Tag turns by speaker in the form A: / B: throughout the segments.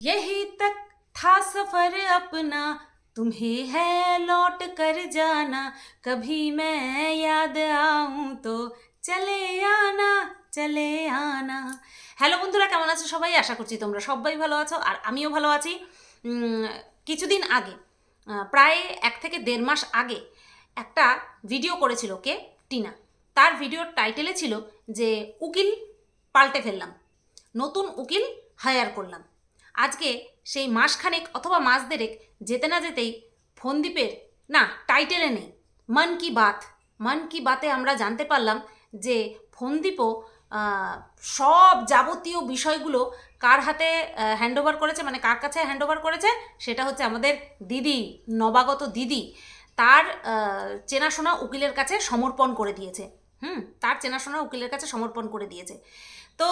A: यही तक था सफर अपना तुम्हें है लौट कर जाना कभी मैं याद आऊं तो চলে আনা চলে আনা হ্যালো বন্ধুরা কেমন আছো সবাই আশা করছি তোমরা সবাই ভালো আছো আর আমিও ভালো আছি উম, কিছুদিন আগে আহ, প্রায় এক থেকে দেড় মাস আগে একটা ভিডিও করেছিল কে টিনা তার ভিডিওর টাইটেলে ছিল যে উকিল পাল্টে ফেললাম নতুন উকিল হায়ার করলাম আজকে সেই মাসখানেক অথবা মাস দেড়েক যেতে না যেতেই ফোনদ্বীপের না, টাইটেলে নেই। মন কি বাত। মন কি বাতে আমরা জানতে পারলাম যে ফোনদ্বীপও সব যাবতীয় বিষয়গুলো কার হাতে হ্যান্ডওভার করেছে মানে কার কাছে হ্যান্ডওভার করেছে, সেটা হচ্ছে আমাদের দিদি, নবাগত দিদি। তার চেনাশোনা উকিলের কাছে সমর্পণ করে দিয়েছে। হুম, তার চেনাশোনা উকিলের কাছে সমর্পণ করে দিয়েছে। তো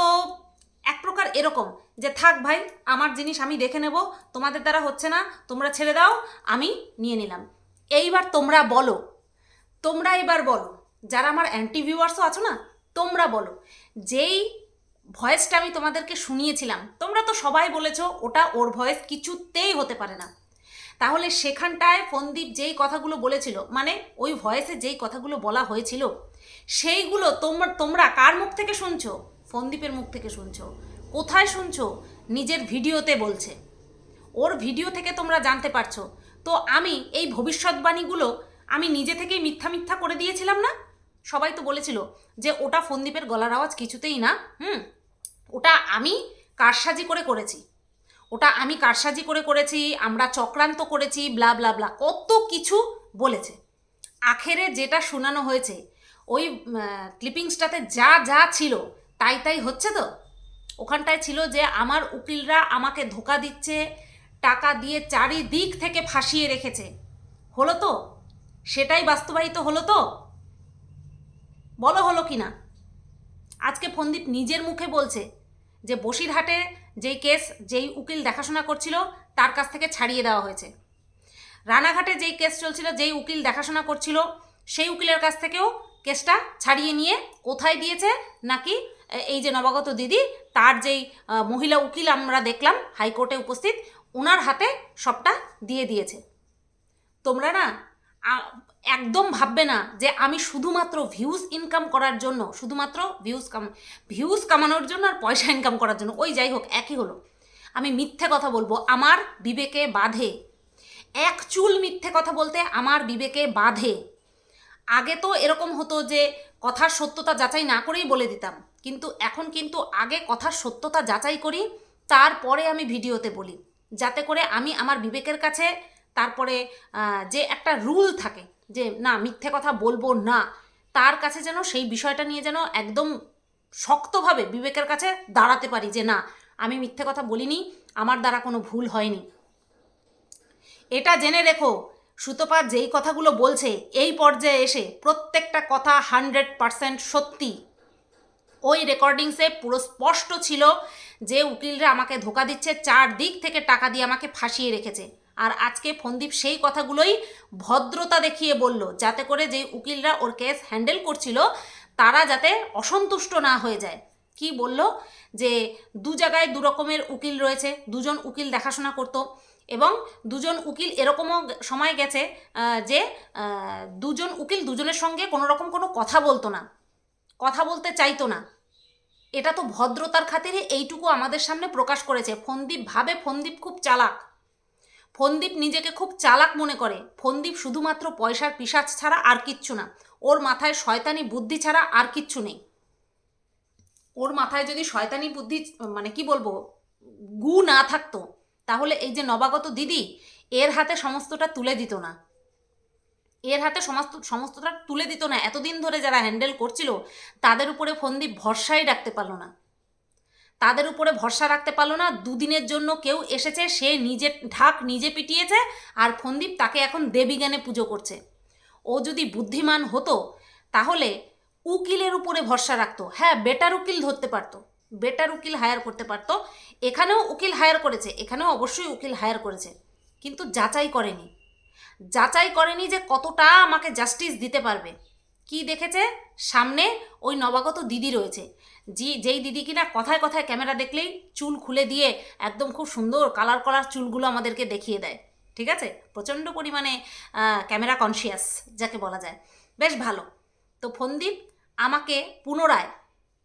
A: এক প্রকার এরকম যে, থাক ভাই, আমার জিনিস আমি দেখে নেব, তোমাদের দ্বারা হচ্ছে না, তোমরা ছেড়ে দাও, আমি নিয়ে নিলাম। এইবার তোমরা বলো, তোমরা এবার বলো, যারা আমার অ্যান্টি ভিউয়ার্সও আছো না, তোমরা বলো, যেই ভয়েসটা আমি তোমাদেরকে শুনিয়েছিলাম, তোমরা তো সবাই বলেছ ওটা ওর ভয়েস কিছুতেই হতে পারে না। তাহলে সেখানটায় ফন্দীপ যেই কথাগুলো বলেছিল মানে ওই ভয়েসে যেই কথাগুলো বলা হয়েছিল, সেইগুলো তোমরা তোমরা কার মুখ থেকে শুনছো? ফন্দীপের মুখ থেকে শুনছো। কোথায় শুনছো? নিজের ভিডিওতে বলছে। ওর ভিডিও থেকে তোমরা জানতে পারছ। তো আমি এই ভবিষ্যৎবাণীগুলো আমি নিজে থেকেই মিথ্যা মিথ্যা করে দিয়েছিলাম না? সবাই তো বলেছিল যে ওটা ফন্দীপের গলার আওয়াজ কিছুতেই না। হুম, ওটা আমি কারসাজি করে করেছি। ওটা আমি কারসাজি করে করেছি, আমরা চক্রান্ত করেছি ব্লা ব্লা ব্লা কত কিছু বলেছে। আখেরে যেটা শোনানো হয়েছে, ওই ক্লিপিংসটাতে যা যা ছিল তাই তাই হচ্ছে তো? ওখানটায় ছিল যে আমার উকিলরা আমাকে ধোকা দিচ্ছে, টাকা দিয়ে চারিদিক থেকে ফাঁসিয়ে রেখেছে। হলো তো? সেটাই বাস্তবায়িত হলো তো? বলো হলো কি না? আজকে ফন্দীপ নিজের মুখে বলছে যে বসিরহাটে যেই কেস, যেই উকিল দেখাশোনা করছিল, তার কাছ থেকে ছাড়িয়ে দেওয়া হয়েছে। রানাঘাটে যেই কেস চলছিল, যেই উকিল দেখাশোনা করছিল, সেই উকিলের কাছ থেকেও কেসটা ছাড়িয়ে নিয়ে কোথায় দিয়েছে, নাকি এই যে নবাগত দিদি, তার যেই মহিলা উকিল আমরা দেখলাম, হাইকোর্টে উপস্থিত ওনার হাতে সবটা দিয়ে দিয়েছে। তোমরা না একদম ভাববে না যে আমি শুধুমাত্র ভিউজ ইনকাম করার জন্য, শুধুমাত্র ভিউজ কাম ভিউজ কামানোর জন্য আর পয়সা ইনকাম করার জন্য, ওই যাই হোক, একই হলো। আমি মিথ্যে কথা বলব, আমার বিবেকে বাধে। এক চুল মিথ্যে কথা বলতে আমার বিবেকে বাধে। আগে তো এরকম হতো যে, কথার সত্যতা যাচাই না করেই বলে দিতাম। কিন্তু এখন কিন্তু আগে কথার সত্যতা যাচাই করি, তারপরে আমি ভিডিওতে বলি। যাতে করে আমি আমার বিবেকের কাছে, তারপরে যে একটা রুল থাকে যে না, মিথ্যে কথা বলব না, তার কাছে যেন সেই বিষয়টা নিয়ে যেন একদম শক্তভাবে বিবেকের কাছে দাঁড়াতে পারি যে না, আমি মিথ্যে কথা বলিনি, আমার দ্বারা কোনো ভুল হয়নি। এটা জেনে রেখো, সুতপা যেই কথাগুলো বলছে, এই পর্যায়ে এসে প্রত্যেকটা কথা হান্ড্রেড পারসেন্ট সত্যি। ওই রেকর্ডিংসে পুরো স্পষ্ট ছিল যে উকিলরা আমাকে ধোকা দিচ্ছে চার দিক থেকে টাকা দিয়ে আমাকে ফাঁসিয়ে রেখেছে। আর আজকে ফন্দীপ সেই কথাগুলোই ভদ্রতা দেখিয়ে বলল, যাতে করে যে উকিলরা ওর কেস হ্যান্ডেল করছিল, তারা যাতে অসন্তুষ্ট না হয়ে যায়। কি বলল? যে দু জায়গায় দু রকমের উকিল রয়েছে, দুজন উকিল দেখাশোনা করতো এবং দুজন উকিল এরকমও সময় গেছে যে দুজন উকিল দুজনের সঙ্গে কোনো রকম কোনো কথা বলতো না, কথা বলতে চাইতো না। এটা তো ভদ্রতার খাতিরে এইটুকু আমাদের সামনে প্রকাশ করেছে। ফন্দীপ ভাবে ফন্দীপ খুব চালাক। ফন্দীপ নিজেকে খুব চালাক মনে করে। ফন্দীপ শুধুমাত্র পয়সার পিসাচ ছাড়া আর কিচ্ছু না। ওর মাথায় শয়তানি বুদ্ধি ছাড়া আর কিচ্ছু নেই। ওর মাথায় যদি শয়তানি বুদ্ধি মানে কি বলব, গু না থাকতো, তাহলে এই যে নবাগত দিদি, এর হাতে সমস্তটা তুলে দিত না। এর হাতে সমস্ত, সমস্তটা তুলে দিত না। এতদিন ধরে যারা হ্যান্ডেল করছিল, তাদের উপরে ফন্দীপ ভরসাই রাখতে পারল না। তাদের উপরে ভরসা রাখতে পারল না। দুদিনের জন্য কেউ এসেছে, সে নিজে ঢাক নিজে পিটিয়েছে আর ফন্দীপ তাকে এখন দেবীজ্ঞানে পুজো করছে। ও যদি বুদ্ধিমান হতো, তাহলে উকিলের উপরে ভরসা রাখতো। হ্যাঁ বেটার উকিল ধরতে পারতো। বেটার উকিল হায়ার করতে পারতো। এখানেও উকিল হায়ার করেছে। এখানেও অবশ্যই উকিল হায়ার করেছে। কিন্তু যাচাই করেনি। যাচাই করেনি যে কতটা আমাকে জাস্টিস দিতে পারবে। কি দেখেছে? সামনে ওই নবাগত দিদি রয়েছে। জি, যেই দিদি কিনা কথায় কথায় ক্যামেরা দেখলেই চুল খুলে দিয়ে একদম খুব সুন্দর কালার কলার চুলগুলো আমাদেরকে দেখিয়ে দেয়। ঠিক আছে? প্রচণ্ড পরিমাণে ক্যামেরা কনসিয়াস যাকে বলা যায়। বেশ ভালো। তো ফন্দীপ আমাকে পুনরায়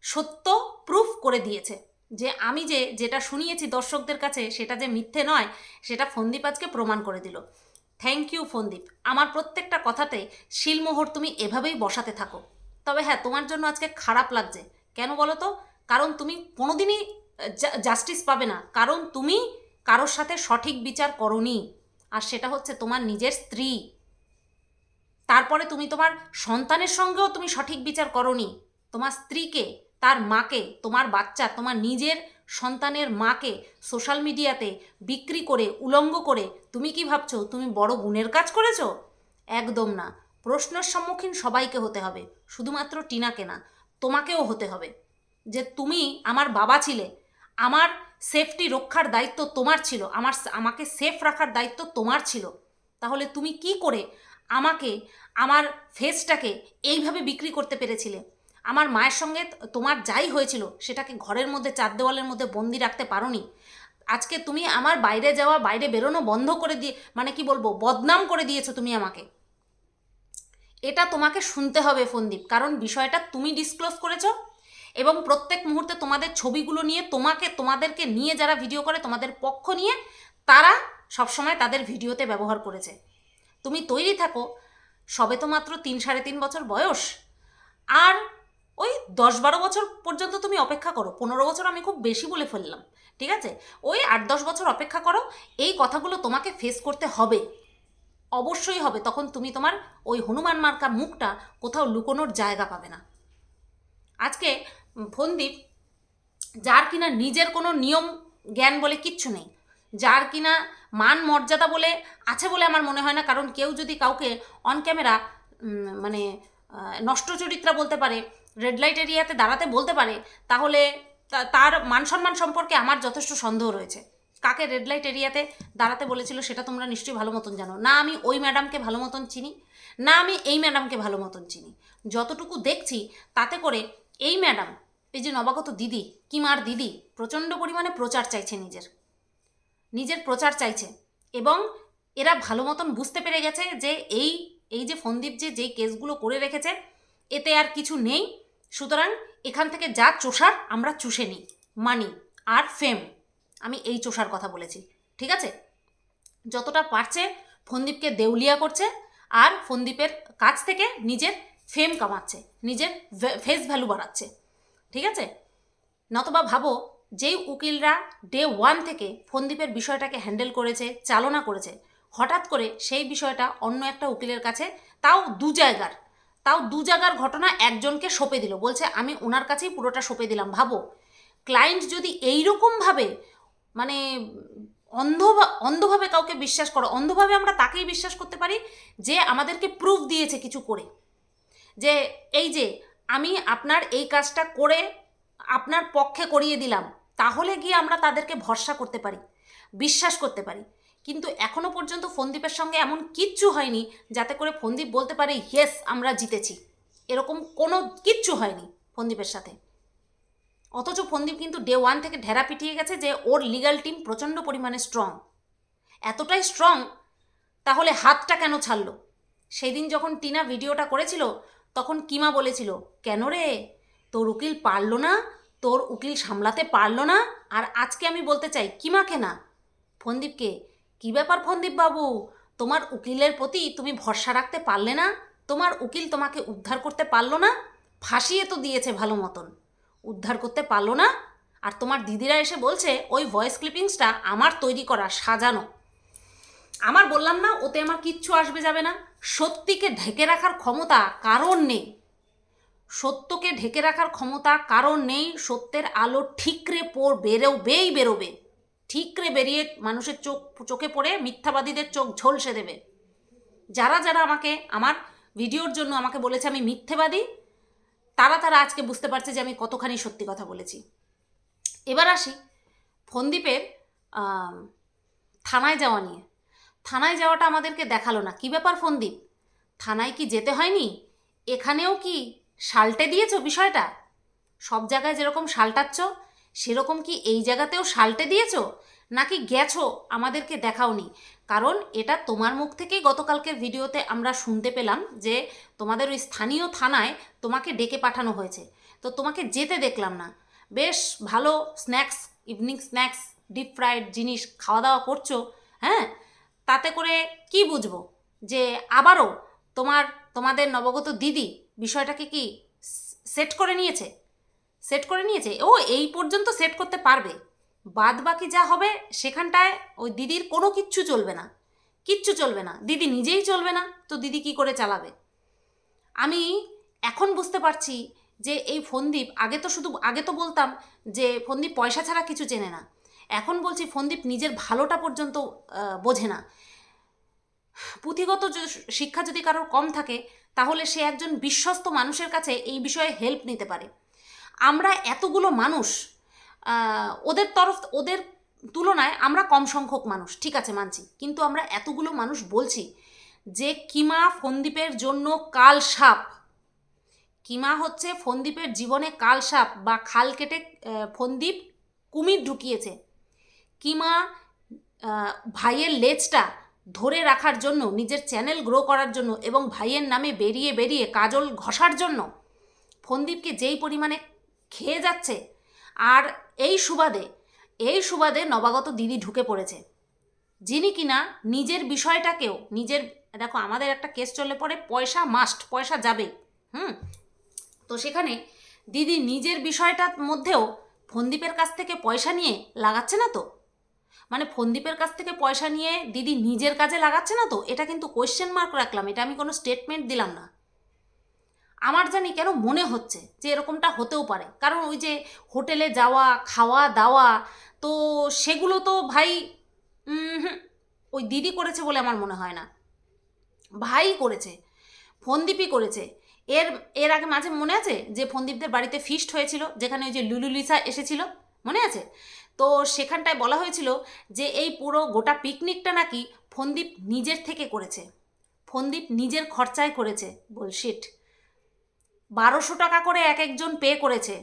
A: সত্য প্রুফ করে দিয়েছে যে আমি যে যেটা শুনিয়েছি দর্শকদের কাছে সেটা যে মিথ্যে নয়, সেটা ফন্দীপ আজকে প্রমাণ করে দিল। থ্যাংক ইউ ফন্দীপ আমার প্রত্যেকটা কথাতে শিলমোহর তুমি এভাবেই বসাতে থাকো। তবে হ্যাঁ তোমার জন্য আজকে খারাপ লাগছে। কেন বলো তো? কারণ তুমি কোনোদিনই জাস্টিস পাবে না। কারণ তুমি কারোর সাথে সঠিক বিচার করনি। আর সেটা হচ্ছে তোমার নিজের স্ত্রী। তারপরে তুমি তোমার সন্তানের সঙ্গেও তুমি সঠিক বিচার করনি। তোমার স্ত্রীকে, তার মাকে, তোমার বাচ্চা, তোমার নিজের সন্তানের মাকে সোশ্যাল মিডিয়াতে বিক্রি করে, উলঙ্গ করে, তুমি কি ভাবছ? তুমি বড় গুণের কাজ করেছ? একদম না। প্রশ্নের সম্মুখীন সবাইকে হতে হবে, শুধুমাত্র টিনাকে না, তোমাকেও হতে হবে। যে তুমি আমার বাবা ছিলে, আমার সেফটি রক্ষার দায়িত্ব তোমার ছিল, আমার আমাকে সেফ রাখার দায়িত্ব তোমার ছিল। তাহলে তুমি কি করে আমাকে, আমার ফেসটাকে এইভাবে বিক্রি করতে পেরেছিলে? আমার মায়ের সঙ্গে তোমার যাই হয়েছিল, সেটাকে ঘরের মধ্যে, চার দেওয়ালের মধ্যে বন্দি রাখতে পারোনি। আজকে তুমি আমার বাইরে যাওয়া, বাইরে বেরোনো বন্ধ করে দিয়ে মানে কি বলব, বদনাম করে দিয়েছ তুমি আমাকে। এটা তোমাকে শুনতে হবে ফন্দীপ কারণ বিষয়টা তুমি ডিসক্লোজ করেছ এবং প্রত্যেক মুহূর্তে তোমাদের ছবিগুলো নিয়ে, তোমাকে, তোমাদেরকে নিয়ে যারা ভিডিও করে, তোমাদের পক্ষ নিয়ে, তারা সবসময় তাদের ভিডিওতে ব্যবহার করেছে। তুমি তৈরি থাকো, সবে তো মাত্র তিন, সাড়ে তিন বছর বয়স, আর ওই দশ বারো বছর পর্যন্ত তুমি অপেক্ষা করো। পনেরো বছর আমি খুব বেশি বলে ফেললাম, ঠিক আছে? ওই আট দশ বছর অপেক্ষা করো, এই কথাগুলো তোমাকে ফেস করতে হবে। অবশ্যই হবে, তখন তুমি তোমার ওই হনুমান মার্কা মুখটা কোথাও লুকোনোর জায়গা পাবে না। আজকে ফন্দীপ, যার কিনা নিজের কোনো নিয়ম, জ্ঞান বলে কিচ্ছু নেই। যার কিনা মান মর্যাদা বলে আছে বলে আমার মনে হয় না, কারণ কেউ যদি কাউকে অন ক্যামেরা মানে নষ্ট চরিত্রা বলতে পারে রেড লাইট এরিয়াতে দাঁড়াতে বলতে পারে, তাহলে তার মান সম্মান সম্পর্কে আমার যথেষ্ট সন্দেহ রয়েছে। কাকে রেড লাইট এরিয়াতে দাঁড়াতে বলেছিল সেটা তোমরা নিশ্চয়ই ভালো মতন জানো। না আমি ওই ম্যাডামকে ভালো মতন চিনি, না আমি এই ম্যাডামকে ভালো মতন চিনি। যতটুকু দেখছি, তাতে করে এই ম্যাডাম এই যে নবাগত দিদি, কিমার দিদি, প্রচণ্ড পরিমাণে প্রচার চাইছে নিজের। নিজের প্রচার চাইছে। এবং এরা ভালো মতন বুঝতে পেরে গেছে যে এই এই যে ফন্দীপ যে যেই কেসগুলো করে রেখেছে, এতে আর কিছু নেই। সুতরাং এখান থেকে যা চোষার, আমরা চুষে নিই। মানি আর ফেম আমি এই চোষার কথা বলেছি, ঠিক আছে? যতটা পারছে ফন্দীপকে দেউলিয়া করছে আর ফন্দীপের কাছ থেকে নিজের ফেম কামাচ্ছে, নিজের ফেস ভ্যালু বাড়াচ্ছে, ঠিক আছে? নতবা ভাবো, যেই উকিলরা ডে ওয়ান থেকে ফন্দীপের বিষয়টাকে হ্যান্ডেল করেছে, চালনা করেছে, হঠাৎ করে সেই বিষয়টা অন্য একটা উকিলের কাছে, তাও দু জায়গার তাও দু জায়গার ঘটনা একজনকে সঁপে দিল। বলছে, আমি ওনার কাছেই পুরোটা সঁপে দিলাম, ভাবো। ক্লায়েন্ট যদি এইরকমভাবে মানে অন্ধ অন্ধভাবে কাউকে বিশ্বাস করো, অন্ধভাবে আমরা তাকেই বিশ্বাস করতে পারি যে আমাদেরকে প্রুফ দিয়েছে কিছু করে। যে এই যে আমি আপনার এই কাজটা করে আপনার পক্ষে করিয়ে দিলাম, তাহলে গিয়ে আমরা তাদেরকে ভরসা করতে পারি, বিশ্বাস করতে পারি। কিন্তু এখনও পর্যন্ত ফন্দীপের সঙ্গে এমন কিচ্ছু হয়নি যাতে করে ফন্দীপ বলতে পারে ইয়েস আমরা জিতেছি। এরকম কোনো কিচ্ছু হয়নি ফন্দীপের সাথে। অথচ ফন্দীপ কিন্তু ডে ওয়ান থেকে ঢেরা পিটিয়ে গেছে যে ওর লিগাল টিম প্রচণ্ড পরিমাণে স্ট্রং এতটাই স্ট্রং তাহলে হাতটা কেন ছাড়লো? সেই দিন যখন টিনা ভিডিওটা করেছিল, তখন কিমা বলেছিল, কেন রে? তোর উকিল পারল না? তোর উকিল সামলাতে পারল না? আর আজকে আমি বলতে চাই কিমাকে না ফন্দীপকে কি ব্যাপার বাবু? তোমার উকিলের প্রতি তুমি ভরসা রাখতে পারলে না? তোমার উকিল তোমাকে উদ্ধার করতে পারল না? ফাঁসিয়ে তো দিয়েছে ভালো মতন। উদ্ধার করতে পারল না? আর তোমার দিদিরা এসে বলছে, ওই ভয়েস ক্লিপিংসটা আমার তৈরি করা সাজানো। আমার বললাম না, ওতে আমার কিচ্ছু আসবে যাবে না। সত্যিকে ঢেকে রাখার ক্ষমতা কারণ নেই। সত্যকে ঢেকে রাখার ক্ষমতা কারণ নেই। সত্যের আলো ঠিকরে পড় বেরোবেই বেরোবে। ঠিকরে বেরিয়ে মানুষের চোখ, চোখে পড়ে মিথ্যাবাদীদের চোখ ঝলসে দেবে। যারা যারা আমাকে, আমার ভিডিওর জন্য আমাকে বলেছে আমি মিথ্যেবাদী, তারা তারা আজকে বুঝতে পারছে যে আমি কতখানি সত্যি কথা বলেছি। এবার আসি ফন্দীপের থানায় যাওয়া নিয়ে। থানায় যাওয়াটা আমাদেরকে দেখাল না। কি ব্যাপার ফন্দীপ? থানায় কি যেতে হয়নি? এখানেও কি সাল্টে দিয়েছ বিষয়টা? সব জায়গায় যেরকম সালটাচ্ছ সেরকম কি এই জায়গাতেও সালটে দিয়েছ? নাকি গেছো, আমাদেরকে দেখাওনি? কারণ এটা তোমার মুখ থেকেই গতকালকের ভিডিওতে আমরা শুনতে পেলাম যে তোমাদের ওই স্থানীয় থানায় তোমাকে ডেকে পাঠানো হয়েছে। তো তোমাকে যেতে দেখলাম না। বেশ ভালো snacks, evening snacks, deep fried জিনিস খাওয়া দাওয়া করছ হ্যাঁ? তাতে করে কি বুঝব যে আবারও তোমার, তোমাদের নবগত দিদি বিষয়টাকে কি সেট করে নিয়েছে? সেট করে নিয়েছে। ও, এই পর্যন্ত সেট করতে পারবে। বাদ বাকি যা হবে সেখানটায় ওই দিদির কোনো কিচ্ছু চলবে না। কিচ্ছু চলবে না। দিদি নিজেই চলবে না, তো দিদি কি করে চালাবে? আমি এখন বুঝতে পারছি যে এই ফন্দীপ, আগে তো শুধু, আগে তো বলতাম যে ফন্দীপ পয়সা ছাড়া কিছু চেনে না। এখন বলছি ফন্দীপ নিজের ভালোটা পর্যন্ত বোঝে না। পুঁথিগত শিক্ষা যদি কারোর কম থাকে, তাহলে সে একজন বিশ্বস্ত মানুষের কাছে এই বিষয়ে হেল্প নিতে পারে। আমরা এতগুলো মানুষ ওদের তরফ, ওদের তুলনায় আমরা কম সংখ্যক মানুষ, ঠিক আছে মানছি, কিন্তু আমরা এতগুলো মানুষ বলছি যে কিমা ফন্দীপের জন্য কাল সাপ, কিমা হচ্ছে ফন্দীপের জীবনে কাল সাপ বা খাল কেটে ফন্দীপ কুমির ঢুকিয়েছে। কিমা ভাইয়ের লেজটা ধরে রাখার জন্য, নিজের চ্যানেল গ্রো করার জন্য এবং ভাইয়ের নামে বেরিয়ে বেরিয়ে কাজল ঘষার জন্য ফন্দীপকে যেই পরিমাণে খেয়ে যাচ্ছে। আর এই সুবাদে এই সুবাদে নবাগত দিদি ঢুকে পড়েছে। যিনি কিনা নিজের বিষয়টাকেও, নিজের, দেখো আমাদের একটা কেস চলে পড়ে, পয়সা মাস্ট পয়সা যাবে। হুম? তো সেখানে দিদি নিজের বিষয়টার মধ্যেও ফন্দীপের কাছ থেকে পয়সা নিয়ে লাগাচ্ছে না তো? মানে ফন্দীপের কাছ থেকে পয়সা নিয়ে দিদি নিজের কাজে লাগাচ্ছে না তো? এটা কিন্তু কোয়েশ্চেন মার্ক রাখলাম, এটা আমি কোনো স্টেটমেন্ট দিলাম না। আমার জানি কেন মনে হচ্ছে যে এরকমটা হতেও পারে। কারণ ওই যে হোটেলে যাওয়া, খাওয়া, দাওয়া, তো সেগুলো তো ভাই ওই দিদি করেছে বলে আমার মনে হয় না। ভাই করেছে, ফন্দীপই করেছে। এর এর আগে মাঝে মনে আছে যে ফন্দীপদের বাড়িতে ফিস্ট হয়েছিল, যেখানে ওই যে লুলুলিসা এসেছিল? মনে আছে? তো সেখানটায় বলা হয়েছিল যে এই পুরো গোটা পিকনিকটা নাকি ফন্দীপ নিজের থেকে করেছে। ফন্দীপ নিজের খরচায় করেছে। বলশিট বারোশো টাকা করে এক একজন পে করেছে।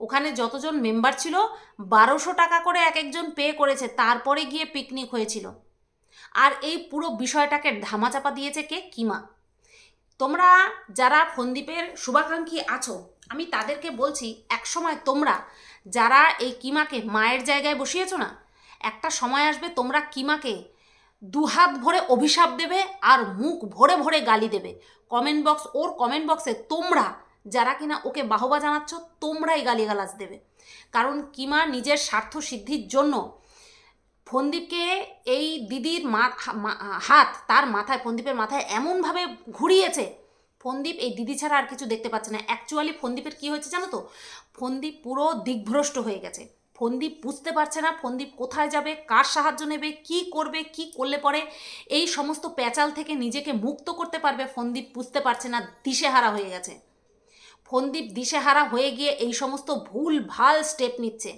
A: ওখানে যতজন মেম্বার ছিল, বারোশো টাকা করে এক একজন পে করেছে, তারপরে গিয়ে পিকনিক হয়েছিল। আর এই পুরো বিষয়টাকে ধামাচাপা দিয়েছে কে? কিমা। তোমরা যারা ফন্দীপের শুভাকাঙ্ক্ষী আছো, আমি তাদেরকে বলছি, একসময় তোমরা যারা এই কিমাকে মায়ের জায়গায় বসিয়েছো না, একটা সময় আসবে তোমরা কিমাকে দুহাত ভরে অভিশাপ দেবে আর মুখ ভরে ভরে গালি দেবে। কমেন্ট বক্স ওর কমেন্ট বক্সে তোমরা, যারা কিনা ওকে বাহবা জানাচ্ছ, তোমরাই গালিগালাজ দেবে। কারণ কিমা নিজের স্বার্থ সিদ্ধির জন্য ফন্দীপকে এই দিদির হাত তার মাথায়, ফন্দীপের মাথায় এমনভাবে ঘুরিয়েছে, ফন্দীপ এই দিদি ছাড়া আর কিছু দেখতে পাচ্ছে না। অ্যাকচুয়ালি ফন্দীপের কী হয়েছে জানো তো? ফন্দীপ পুরো দিগ্ভ্রষ্ট হয়ে গেছে। ফন্দীপ বুঝতে পারছে না, ফন্দীপ কোথায় যাবে, কার সাহায্য নেবে, কি করবে, কি করলে পরে এই সমস্ত প্যাচাল থেকে নিজেকে মুক্ত করতে পারবে ফন্দীপ বুঝতে পারছে না, দিশেহারা হয়ে গেছে। ফন্দীপ দিশেহারা হয়ে গিয়ে এই সমস্ত ভুল, ভালো স্টেপ নিচ্ছে।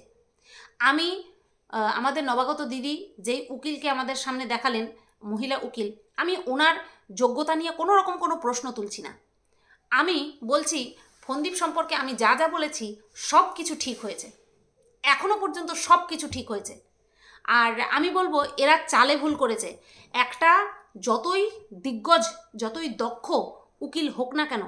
A: আমি আমাদের নবাগত দিদি যেই উকিলকে আমাদের সামনে দেখালেন, মহিলা উকিল, আমি ওনার যোগ্যতা নিয়ে কোনো রকম কোনো প্রশ্ন তুলছি না। আমি বলছি, ফন্দীপ সম্পর্কে আমি যা যা বলেছি সব কিছু ঠিক হয়েছে। এখনও পর্যন্ত সব কিছু ঠিক হয়েছে। আর আমি বলব, এরা চালে ভুল করেছে। একটা যতই দিগ্গজ, যতই দক্ষ উকিল হোক না কেন,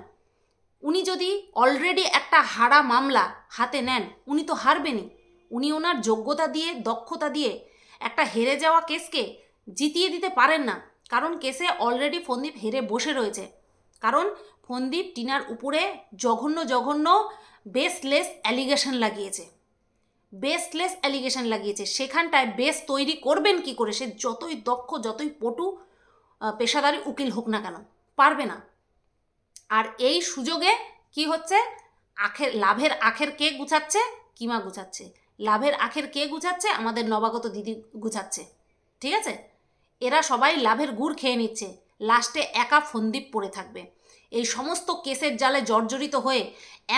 A: উনি যদি অলরেডি একটা হারা মামলা হাতে নেন, উনি তো হারবেনই। উনি ওনার যোগ্যতা দিয়ে, দক্ষতা দিয়ে একটা হেরে যাওয়া কেসকে জিতিয়ে দিতে পারেন না। কারণ কেসে অলরেডি ফন্দীপ হেরে বসে রয়েছে। কারণ ফন্দীপ টিনার উপরে জঘন্য জঘন্য বেসলেস অ্যালিগেশন লাগিয়েছে। বেসলেস অ্যালিগেশন লাগিয়েছে। সেখানটায় বেস তৈরি করবেন কি করে? সে যতই দক্ষ, যতই পটু পেশাদারি উকিল হোক না কেন, পারবে না। আর এই সুযোগে কি হচ্ছে? আখের, লাভের আখের কে গুছাচ্ছে? কিমা গুছাচ্ছে? লাভের আখের কে গুছাচ্ছে? আমাদের নবাগত দিদি গুছাচ্ছে। ঠিক আছে? এরা সবাই লাভের গুড় খেয়ে নিচ্ছে। লাস্টে একা ফন্দীপ পড়ে থাকবে। এই সমস্ত কেসের জালে জর্জরিত হয়ে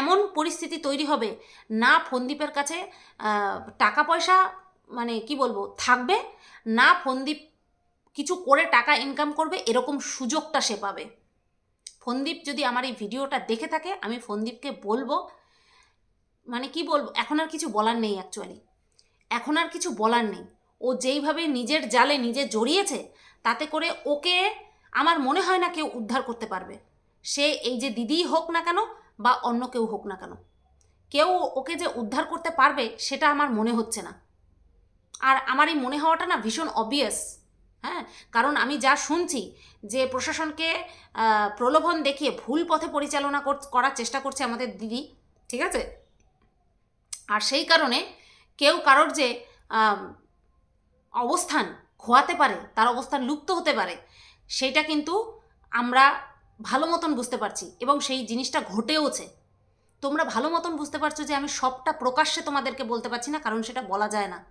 A: এমন পরিস্থিতি তৈরি হবে, না ফন্দীপের কাছে টাকা পয়সা মানে কি বলব, থাকবে, না ফন্দীপ কিছু করে টাকা ইনকাম করবে, এরকম সুযোগটা সে পাবে। ফন্দীপ যদি আমার এই ভিডিওটা দেখে থাকে, আমি ফন্দীপকে বলব মানে কি বলব, এখন আর কিছু বলার নেই অ্যাকচুয়ালি এখন আর কিছু বলার নেই। ও যেইভাবে নিজের জালে নিজে জড়িয়েছে, তাতে করে ওকে আমার মনে হয় না কেউ উদ্ধার করতে পারবে। সে এই যে দিদিই হোক না কেন বা অন্য কেউ হোক না কেন। কেউ ওকে যে উদ্ধার করতে পারবে সেটা আমার মনে হচ্ছে না। আর আমার এই মনে হওয়াটা না ভীষণ অবভিয়াস হ্যাঁ? কারণ আমি যা শুনছি যে প্রশাসনকে প্রলোভন দেখিয়ে ভুল পথে পরিচালনা কর- করার চেষ্টা করছে আমাদের দিদি, ঠিক আছে? আর সেই কারণে কেউ কারোর যে অবস্থান খোয়াতে পারে, তার অবস্থান লুপ্ত হতে পারে সেইটা কিন্তু আমরা ভালো মতন বুঝতে পারছি এবং সেই জিনিসটা ঘটেওছে। তোমরা ভালো মতন বুঝতে পারছ যে আমি সবটা প্রকাশ্যে তোমাদেরকে বলতে পারছি না, কারণ সেটা বলা যায় না।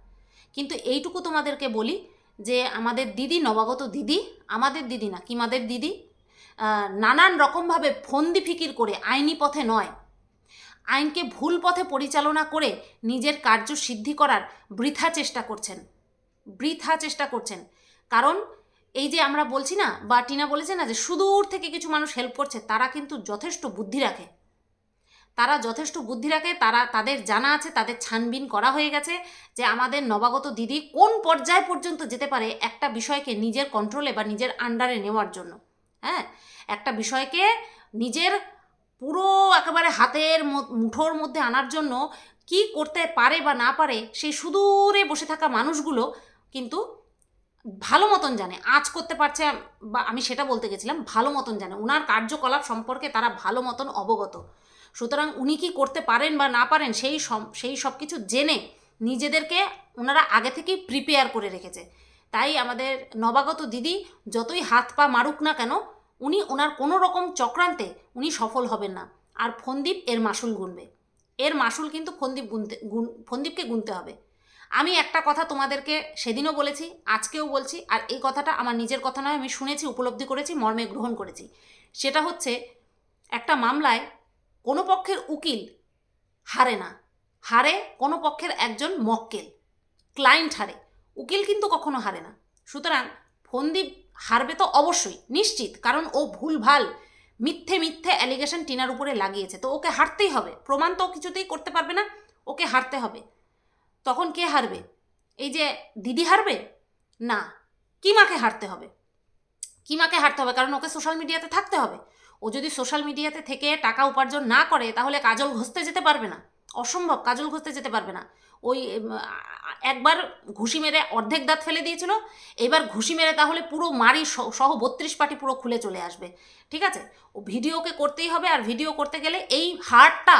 A: কিন্তু এইটুকু তোমাদেরকে বলি যে আমাদের দিদি, নবাগত দিদি, আমাদের দিদি না, কিমাদের দিদি নানান রকমভাবে ফন্দি ফিকির করে আইনি পথে নয়। আইনকে ভুল পথে পরিচালনা করে নিজের কার্য সিদ্ধি করার বৃথা চেষ্টা করছেন। বৃথা চেষ্টা করছেন। কারণ এই যে আমরা বলছি না, বা টিনা বলেছে না যে সুদূর থেকে কিছু মানুষ হেল্প করছে, তারা কিন্তু যথেষ্ট বুদ্ধি রাখে। তারা যথেষ্ট বুদ্ধি রাখে, তারা, তাদের জানা আছে, তাদের ছানবিন করা হয়ে গেছে যে আমাদের নবাগত দিদি কোন পর্যায় পর্যন্ত যেতে পারে একটা বিষয়কে নিজের কন্ট্রোলে বা নিজের আন্ডারে নেওয়ার জন্য। হ্যাঁ? একটা বিষয়কে নিজের পুরো একেবারে হাতের মুঠোর মধ্যে আনার জন্য কি করতে পারে বা না পারে, সেই সুদূরে বসে থাকা মানুষগুলো কিন্তু ভালো মতন জানে আজ করতে পারছে বা আমি সেটা বলতে গেছিলাম, ভালো মতন জানে। ওনার কার্যকলাপ সম্পর্কে তারা ভালো মতন অবগত। সুতরাং উনি কি করতে পারেন বা না পারেন, সেই সেই সব কিছু জেনে নিজেদেরকে ওনারা আগে থেকেই প্রিপেয়ার করে রেখেছে। তাই আমাদের নবাগত দিদি যতই হাত পা মারুক না কেন, উনি ওনার কোনো রকম চক্রান্তে উনি সফল হবেন না। আর ফন্দীপ এর মাসুল গুনবে। এর মাসুল কিন্তু ফন্দীপ গুনতে, গুন, ফন্দীপকে গুনতে হবে। আমি একটা কথা তোমাদেরকে সেদিনও বলেছি, আজকেও বলছি, আর এই কথাটা আমার নিজের কথা নয়, আমি শুনেছি, উপলব্ধি করেছি, মর্মে গ্রহণ করেছি। সেটা হচ্ছে, একটা মামলায় কোনো পক্ষের উকিল হারে না। হারে কোনো পক্ষের একজন মক্কেল। ক্লায়েন্ট হারে। উকিল কিন্তু কখনো হারে না। সুতরাং ফন্দীপ হারবে তো অবশ্যই, নিশ্চিত, কারণ ও ভুলভাল, মিথ্যে মিথ্যে অ্যালিগেশন টিনার উপরে লাগিয়েছে। তো ওকে হারতেই হবে। প্রমাণ তো কিছুতেই করতে পারবে না, ওকে হারতে হবে। তখন কে হারবে? এই যে দিদি হারবে? না, কিমাকে হারতে হবে? কিমাকে হারতে হবে? কারণ ওকে সোশ্যাল মিডিয়াতে থাকতে হবে। ও যদি সোশ্যাল মিডিয়াতে থেকে টাকা উপার্জন না করে, তাহলে কাজল ঘষতে যেতে পারবে না। অসম্ভব, কাজল ঘষতে যেতে পারবে না। ওই একবার ঘুষি মেরে অর্ধেক দাঁত ফেলে দিয়েছিল। এবার ঘুষি মেরে তাহলে পুরো মারি সহ বত্রিশ পাটি পুরো খুলে চলে আসবে। ঠিক আছে? ও ভিডিওকে করতেই হবে, আর ভিডিও করতে গেলে এই হারটা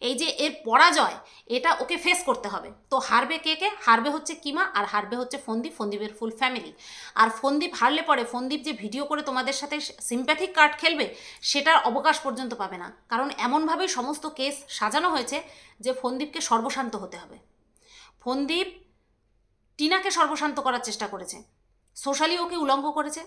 A: এই যে এর পরাজয়, এটা ওকে ফেস করতে হবে। তো হারবে কে কে? হারবে হচ্ছে কিমা আর হারবে হচ্ছে ফন্দীপ। ফন্দীপের ফুল ফ্যামিলি আর ফন্দীপ হারলে পরে ফন্দীপ যে ভিডিও করে তোমাদের সাথে সিম্প্যাথিক কার্ড খেলবে, সেটার অবকাশ পর্যন্ত পাবে না। কারণ এমনভাবেই সমস্ত কেস সাজানো হয়েছে যে ফন্দীপকে সর্বশান্ত হতে হবে। ফন্দীপ টিনাকে সর্বশান্ত করার চেষ্টা করেছে। সোশ্যালি ওকে উলঙ্গ করেছে।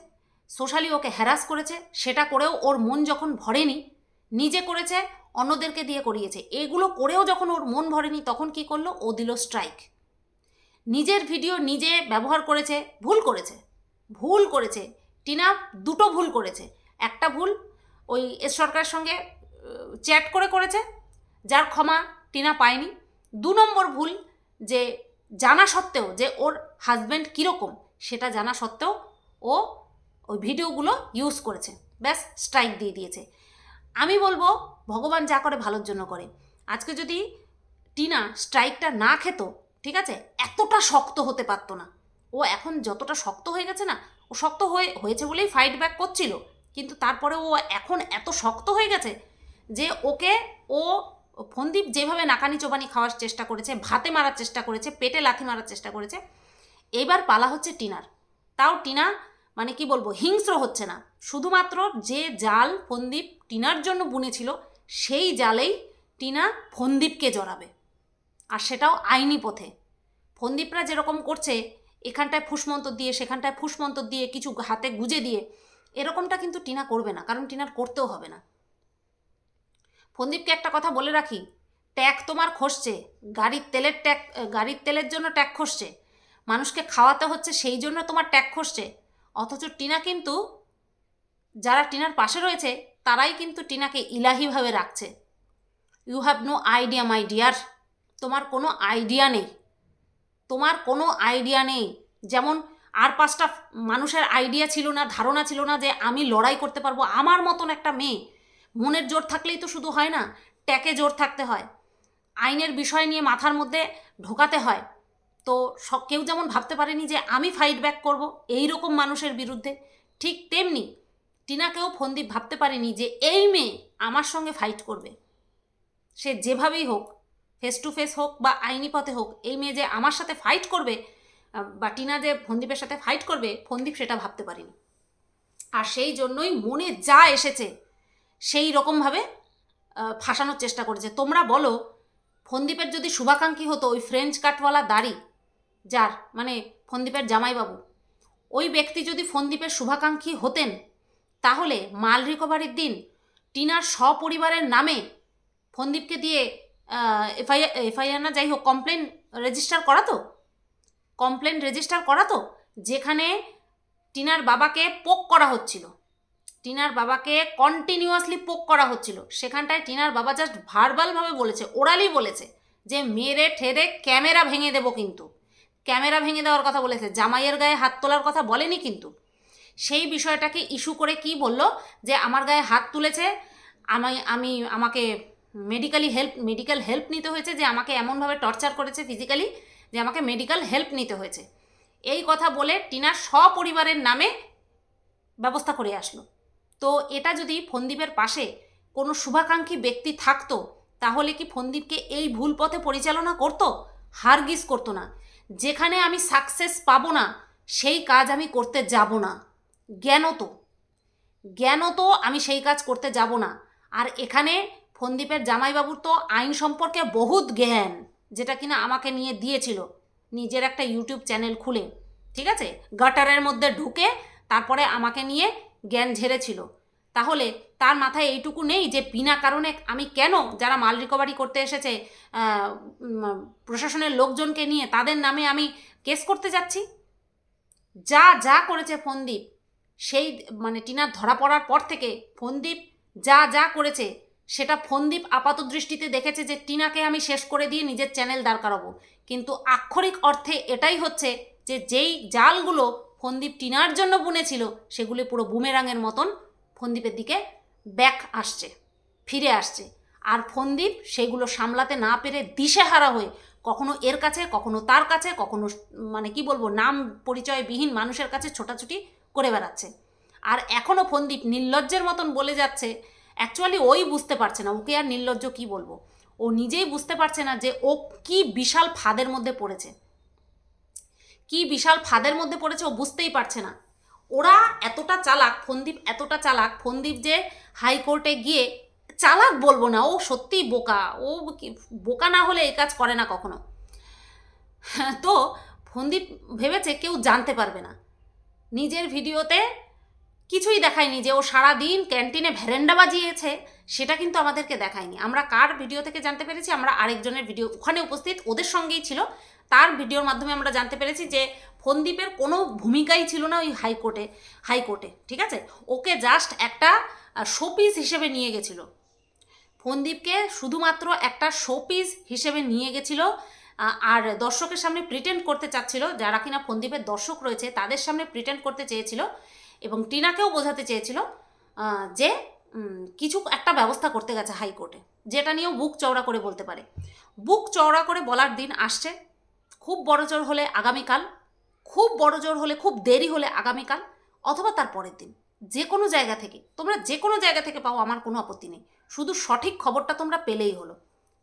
A: সোশ্যালি ওকে হ্যারাস করেছে। সেটা করেও ওর মন যখন ভরেনি, নিজে করেছে অন্যদেরকে দিয়ে করিয়েছে। এগুলো করেও যখন ওর মন ভরেনি, তখন কি করল? ও দিল স্ট্রাইক নিজের ভিডিও নিজে ব্যবহার করেছে, ভুল করেছে। ভুল করেছে। টিনা দুটো ভুল করেছে। একটা ভুল ওই এস সরকারের সঙ্গে চ্যাট করে করেছে, যার ক্ষমা টিনা পায়নি। দু নম্বর ভুল যে জানা সত্ত্বেও যে ওর হাজব্যান্ড কীরকম, সেটা জানা সত্ত্বেও ও ওই ভিডিওগুলো ইউজ করেছে। ব্যাস স্ট্রাইক দিয়ে দিয়েছে। আমি বলব ভগবান যা করে ভালোর জন্য করে। আজকে যদি টিনা স্ট্রাইকটা না খেত, ঠিক আছে? এতটা শক্ত হতে পারতো না। ও এখন যতটা শক্ত হয়ে গেছে না, ও শক্ত হয়ে, হয়েছে বলেই ফাইট ব্যাক করছিল। কিন্তু তারপরে ও এখন এত শক্ত হয়ে গেছে যে ওকে ও ফন্দীপ যেভাবে নাকানি চোবানি খাওয়ার চেষ্টা করেছে, ভাতে মারার চেষ্টা করেছে, পেটে লাথি মারার চেষ্টা করেছে এবার পালা হচ্ছে টিনার। তাও টিনা মানে কি বলব, হিংস্র হচ্ছে না। শুধুমাত্র যে জাল ফন্দীপ টিনার জন্য বুনেছিল সেই জালেই টিনা ফন্দীপকে জড়াবে। আর সেটাও আইনি পথে। ফন্দীপরা যেরকম করছে, এখানটায় ফুসমন্তর দিয়ে, সেখানটায় ফুসমন্তর দিয়ে, কিছু হাতে গুজে দিয়ে, এরকমটা কিন্তু টিনা করবে না, কারণ টিনার করতেও হবে না। ফন্দীপকে একটা কথা বলে রাখি, ট্যাগ তোমার খসছে, গাড়ির তেলের ট্যাগ, গাড়ির তেলের জন্য ট্যাগ খসছে, মানুষকে খাওয়াতে হচ্ছে সেই জন্য তোমার ট্যাগ খসছে, অথচ টিনা কিন্তু, যারা টিনার পাশে রয়েছে তারাই কিন্তু টিনাকে ইলাহিভাবে রাখছে। You have no idea my dear তোমার কোনো আইডিয়া নেই। তোমার কোনো আইডিয়া নেই। যেমন আর পাঁচটা মানুষের আইডিয়া ছিল না, ধারণা ছিল না যে আমি লড়াই করতে পারব। আমার মতন একটা মেয়ে। মনের জোর থাকলেই তো শুধু হয় না, ট্যাকে জোর থাকতে হয়। আইনের বিষয় নিয়ে মাথার মধ্যে ঢোকাতে হয়। তো কেউ যেমন ভাবতে পারেনি যে আমি ফাইট ব্যাক করব এই রকম মানুষের বিরুদ্ধে। ঠিক তেমনি টিনাকেও ফন্দীপ ভাবতে পারেনি যে এই মেয়ে আমার সঙ্গে ফাইট করবে। সে যেভাবেই হোক ফেস টু ফেস হোক বা আইনি পথে হোক, এই মেয়ে যে আমার সাথে ফাইট করবে বা টিনা যে ফন্দীপের সাথে ফাইট করবে, ফন্দীপ সেটা ভাবতে পারেনি। আর সেই জন্যই মনে যা এসেছে, সেই রকমভাবে ফাঁসানোর চেষ্টা করেছে। তোমরা বলো, ফন্দীপের যদি শুভাকাঙ্ক্ষী হতো ওই ফ্রেঞ্চ কাটওয়ালা দাড়ি, যার মানে ফন্দীপের জামাইবাবু, ওই ব্যক্তি যদি ফন্দীপের শুভাকাঙ্ক্ষী হতেন তাহলে মাল রিকভারির দিন টিনার সপরিবারের নামে ফন্দীপকে দিয়ে এফআইআর এফআইআর না, যাই হোক কমপ্লেন রেজিস্টার করাতো কমপ্লেন রেজিস্টার করাতো যেখানে টিনার বাবাকে পোক করা হচ্ছিল। টিনার বাবাকে কন্টিনিউয়াসলি পোক করা হচ্ছিল। সেখানটায় টিনার বাবা জাস্ট ভার্বালভাবে বলেছে ওরালি বলেছে যে, মেরে ঠেরে ক্যামেরা ভেঙে দেবো কিন্তু। ক্যামেরা ভেঙে দেওয়ার কথা বলেছে, জামাইয়ের গায়ে হাত তোলার কথা বলেনি কিন্তু। সেই বিষয়টাকে ইস্যু করে কি বলল যে আমার গায়ে হাত তুলেছে, আমি আমি, আমাকে মেডিকেলি হেল্প মেডিকেল হেল্প নিতে হয়েছে, যে আমাকে এমনভাবে টর্চার করেছে ফিজিক্যালি যে আমাকে মেডিকেল হেল্প নিতে হয়েছে। এই কথা বলে টিনার সপরিবারের নামে ব্যবস্থা করে আসলো। তো এটা যদি ফন্দীপের পাশে কোনো শুভাকাঙ্ক্ষী ব্যক্তি থাকতো, তাহলে কি ফন্দীপকে এই ভুল পথে পরিচালনা করতো? হারগিজ করতো না। যেখানে আমি সাকসেস পাবো না, সেই কাজ আমি করতে যাব না। জ্ঞানত জ্ঞানত আমি সেই কাজ করতে যাব না। আর এখানে ফন্দীপের জামাইবাবুর তো আইন সম্পর্কে বহুত জ্ঞান, যেটা কিনা আমাকে নিয়ে দিয়েছিল। নিজের একটা ইউটিউব চ্যানেল খুলে, ঠিক আছে? গাটারের মধ্যে ঢুকে তারপরে আমাকে নিয়ে জ্ঞান ঝেড়েছিল। তাহলে তার মাথায় এইটুকু নেই যে বিনা কারণে আমি কেন যারা মাল রিকভারি করতে এসেছে প্রশাসনের লোকজনকে নিয়ে তাদের নামে আমি কেস করতে যাচ্ছি? যা যা করেছে ফন্দীপ সেই মানে টিনার ধরা পড়ার পর থেকে ফন্দীপ যা যা করেছে, সেটা ফন্দীপ আপাত দৃষ্টিতে দেখেছে যে টিনাকে আমি শেষ করে দিয়ে নিজের চ্যানেল দাঁড় করাবো। কিন্তু আক্ষরিক অর্থে এটাই হচ্ছে যে যেই জালগুলো ফন্দীপ টিনার জন্য বুনেছিল, সেগুলি পুরো বুমেরাঙের মতন ফন্দীপের দিকে ব্যাক আসছে, ফিরে আসছে। আর ফন্দীপ সেগুলো সামলাতে না পেরে দিশেহারা হয়ে কখনো এর কাছে, কখনো তার কাছে, কখনো মানে কি বলব, নাম পরিচয়বিহীন মানুষের কাছে ছোটাছুটি করে বেড়াচ্ছে। আর এখনও ফন্দীপ নির্লজ্জের মতন বলে যাচ্ছে অ্যাকচুয়ালি ওই বুঝতে পারছে না। ওকে আর নির্লজ্জ কি বলব? ও নিজেই বুঝতে পারছে না যে ও কি বিশাল ফাঁদের মধ্যে পড়েছে। কি বিশাল ফাঁদের মধ্যে পড়েছে ও বুঝতেই পারছে না। ওরা এতটা চালাক ফন্দীপ এতটা চালাক ফন্দীপ যে হাইকোর্টে গিয়ে চালাক বলব না, ও সত্যিই বোকা। ও বোকা না হলে এই কাজ করে না কখনো। তো ফন্দীপ ভেবেছে কেউ জানতে পারবে না। নিজের ভিডিওতে কিছুই দেখায়নি যে ও সারাদিন ক্যান্টিনে ভ্যারেন্ডা বাজিয়েছে, সেটা কিন্তু আমাদেরকে দেখায়নি। আমরা কার ভিডিও থেকে জানতে পেরেছি? আমরা আরেকজনের ভিডিও, ওখানে উপস্থিত ওদের সঙ্গেই ছিল। তার ভিডিওর মাধ্যমে আমরা জানতে পেরেছি যে ফন্দীপের কোনো ভূমিকাই ছিল না ওই হাইকোর্টে হাইকোর্টে, ঠিক আছে? ওকে জাস্ট একটা শোপিস হিসেবে নিয়ে গেছিল। ফন্দীপকে শুধুমাত্র একটা শোপিস হিসেবে নিয়ে গেছিল আর দর্শকের সামনে প্রিটেন্ড করতে চাচ্ছিল, যারা কিনা ফন্দীপের দর্শক রয়েছে, তাদের সামনে প্রিটেন্ড করতে চেয়েছিল এবং টিনাকেও বোঝাতে চেয়েছিল যে কিছু একটা ব্যবস্থা করতে গেছে হাইকোর্টে, যেটা নিয়েও বুক চওড়া করে বলতে পারে। বুক চওড়া করে বলার দিন আসছে, খুব বড় জোর হলে আগামীকাল, খুব বড় জোর হলে খুব দেরি হলে আগামীকাল, অথবা তার পরের দিন, যে কোনো জায়গা থেকে, তোমরা যে কোনো জায়গা থেকে পাও, আমার কোনো আপত্তি নেই। শুধু সঠিক খবরটা তোমরা পেলেই হলো।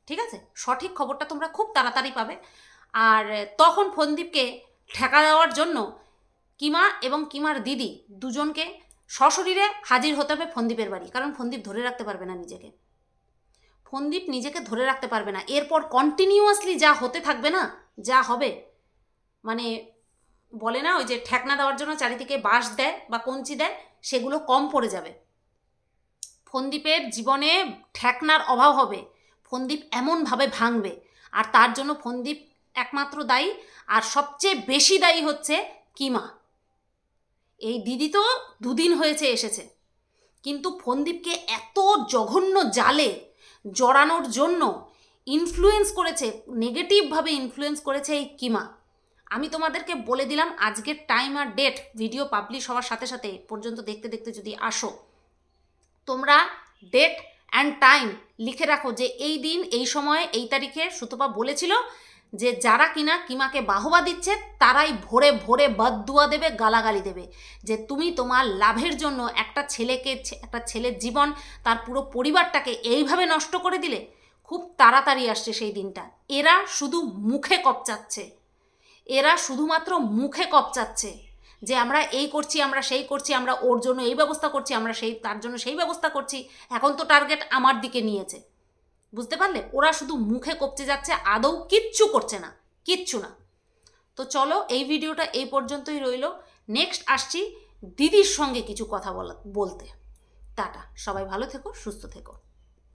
A: ঠিক আছে? সঠিক খবরটা তোমরা খুব তাড়াতাড়ি পাবে। আর তখন ফন্দীপকে ঠেকা দেওয়ার জন্য কিমা এবং কিমার দিদি দুজনকে সশরীরে হাজির হতে হবে ফন্দীপের বাড়ি, কারণ ফন্দীপ ধরে রাখতে পারবে না নিজেকে। ফন্দীপ নিজেকে ধরে রাখতে পারবে না। এরপর কন্টিনিউয়াসলি যা হতে থাকবে না, যা হবে মানে বলে না ওই যে ঠেকনা দেওয়ার জন্য চারিদিকে বাঁশ দেয় বা কঞ্চি দেয়, সেগুলো কম পড়ে যাবে। ফন্দীপের জীবনে ঠেকনার অভাব হবে। ফন্দীপ এমনভাবে ভাঙবে। আর তার জন্য ফন্দীপ একমাত্র দায়ী, আর সবচেয়ে বেশি দায়ী হচ্ছে কিমা। এই দিদি তো দুদিন হয়েছে এসেছে। কিন্তু ফন্দীপকে এত জঘন্য জালে জড়ানোর জন্য ইনফ্লুয়েন্স করেছে নেগেটিভভাবে ইনফ্লুয়েন্স করেছে এই কিমা। আমি তোমাদেরকে বলে দিলাম, আজকের টাইম আর ডেট ভিডিও পাবলিশ হওয়ার সাথে সাথে পর্যন্ত দেখতে দেখতে যদি আসো, তোমরা ডেট অ্যান্ড টাইম লিখে রাখো যে এই দিন, এই সময়ে, এই তারিখে সুতপা বলেছিল যে যারা কিনা কিমাকে বাহবা দিচ্ছে, তারাই ভোরে ভোরে বদুয়া দেবে, গালাগালি দেবে। যে তুমি তোমার লাভের জন্য একটা ছেলেকে, একটা ছেলের জীবন, তার পুরো পরিবারটাকে এইভাবে নষ্ট করে দিলে, খুব তাড়াতাড়ি আসছে সেই দিনটা। এরা শুধু মুখে কপচাচ্ছে। এরা শুধুমাত্র মুখে কপচাচ্ছে। যে আমরা এই করছি, আমরা সেই করছি, আমরা ওর জন্য এই ব্যবস্থা করছি, আমরা সেই, তার জন্য সেই ব্যবস্থা করছি। এখন তো টার্গেট আমার দিকে নিয়েছে। বুঝতে পারলে? ওরা শুধু মুখে কপচে যাচ্ছে, আদৌ কিচ্ছু করছে না, কিচ্ছু না। তো চলো, এই ভিডিওটা এই পর্যন্তই রইল। নেক্সট আসছি দিদির সঙ্গে কিছু কথা বলা, বলতে। টাটা। সবাই ভালো থেকো, সুস্থ থেকো।